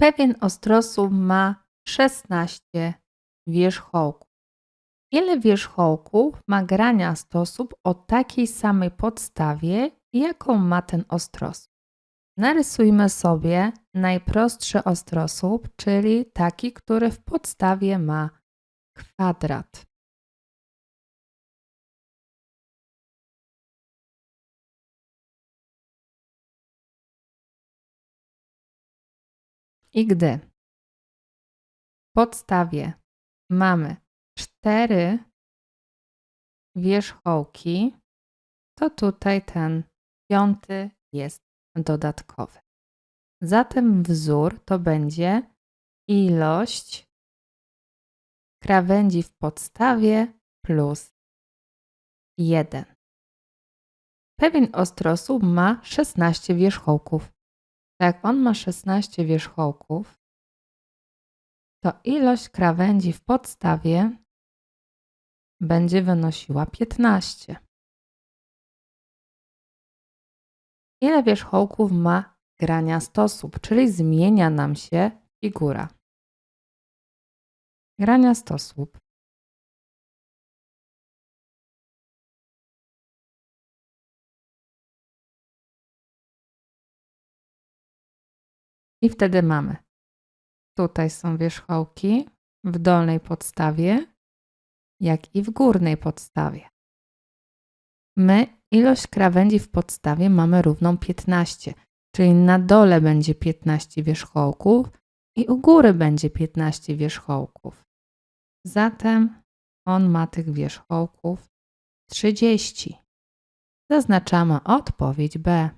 Pewien ostrosłup ma 16 wierzchołków. Ile wierzchołków ma graniastosłup o takiej samej podstawie, jaką ma ten ostrosłup? Narysujmy sobie najprostszy ostrosłup, czyli taki, który w podstawie ma kwadrat. I gdy w podstawie mamy cztery wierzchołki, to tutaj ten piąty jest dodatkowy. Zatem wzór to będzie ilość krawędzi w podstawie plus 1. Pewien ostrosłup ma 16 wierzchołków. Jak on ma 16 wierzchołków, to ilość krawędzi w podstawie będzie wynosiła 15. Ile wierzchołków ma graniastosłup, czyli zmienia nam się figura. Graniastosłup. I wtedy mamy. Tutaj są wierzchołki w dolnej podstawie, jak i w górnej podstawie. My ilość krawędzi w podstawie mamy równą 15, czyli na dole będzie 15 wierzchołków i u góry będzie 15 wierzchołków. Zatem on ma tych wierzchołków 30. Zaznaczamy odpowiedź B.